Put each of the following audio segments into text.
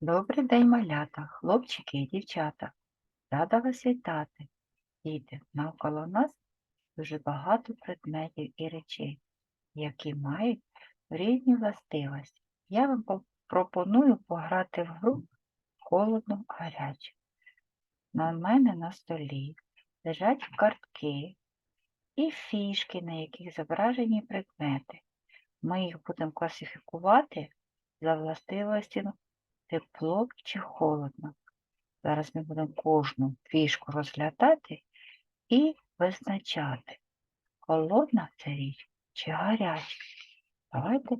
Добрий день, малята, хлопчики і дівчата. Рада вас вітати. Діти, навколо нас дуже багато предметів і речей, які мають різні властивості. Я вам пропоную пограти в гру холодно гаряче. На мене на столі лежать картки і фішки, на яких зображені предмети. Ми їх будемо класифікувати за властивостями тепло чи холодно. Зараз ми будемо кожну фішку розглядати і визначати, холодна це річ чи гаряча. Давайте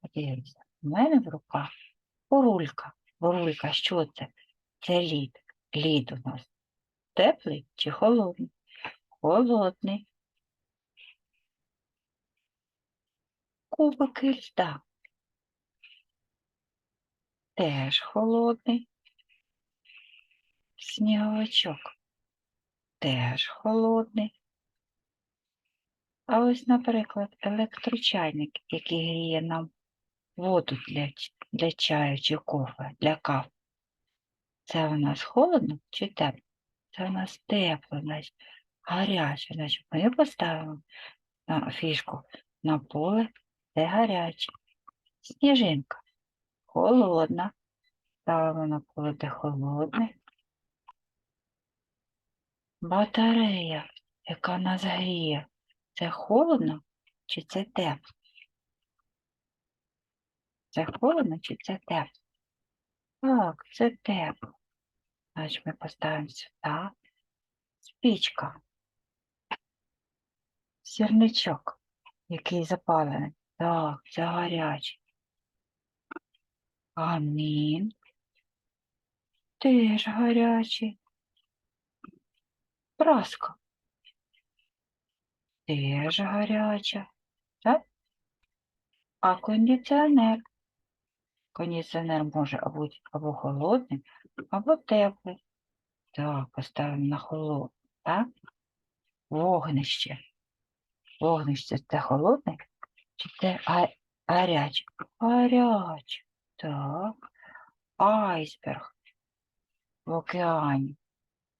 подивимося. У мене в руках бурулька. Бурулька, що це? Це лід. Лід у нас теплий чи холодний? Холодний. Кубики льда. Теж холодний. Сніговичок теж холодний. А ось, наприклад, електрочайник, який гріє нам воду для, для чаю чи кофе, для кав. Це у нас холодно чи тепло? Це у нас тепло, значить гаряче. Значить, ми поставимо на фішку на поле, де гаряче. Сніжинка холодна. Ставимо на поле, де холодне. Батарея, яка нас гріє. Це холодно чи це тепло? Це холодно чи це тепло? Так, це тепло. Значить, ми поставимо сюди. Спічка. Сірничок, який запалений. Так, це гарячий. Камін. Теж гарячий. Праска. Теж гаряча. Так? А кондиціонер. Кондиціонер може бути або холодним, або теплий. Так, поставимо на холод. Так? Вогнище. Вогнище це холодне чи це гаряче? Гаряче. Так. Айсберг в океані.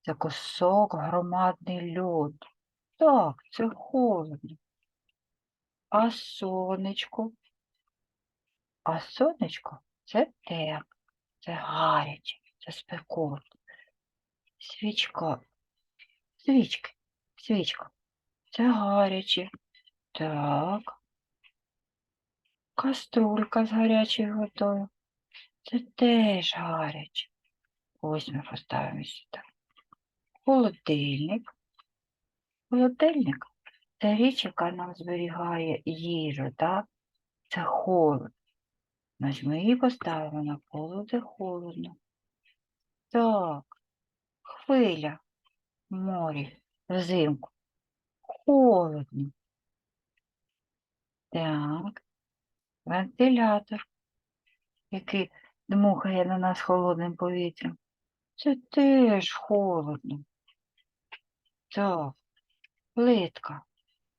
Це кусок громадний льод. Так, це холодно. А сонечко? А сонечко це тепло, це гаряче, це спекотно. Свічка. Свічки. Свічка. Це гаряче. Так. Каструлька з гарячою водою. Це теж гаряче. Ось ми поставимо сюди. Холодильник. Холодильник це річ, яка нам зберігає їжу, так? Це холод. Значить, ми її поставимо на поле, де холодно. Так, хвиля в морі взимку. Холодно. Так, вентилятор, який дмухає на нас холодним повітрям. Це теж холодно. Так, плитка,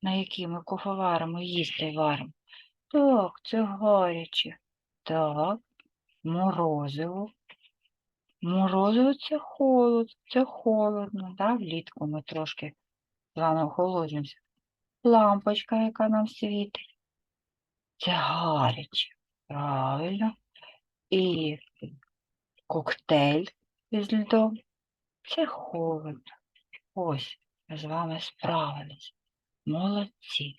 на якій ми кофоваримо їсти варимо. Так, це гаряче. Так, морозиво. Морозиво це холод, це холодно, да? влітку ми трошки з вами охолоджуємося. Лампочка, яка нам світить. Це гаряче, правильно. І коктейль із льдом. Це холодно. Ось, ми з вами справились. Молодці.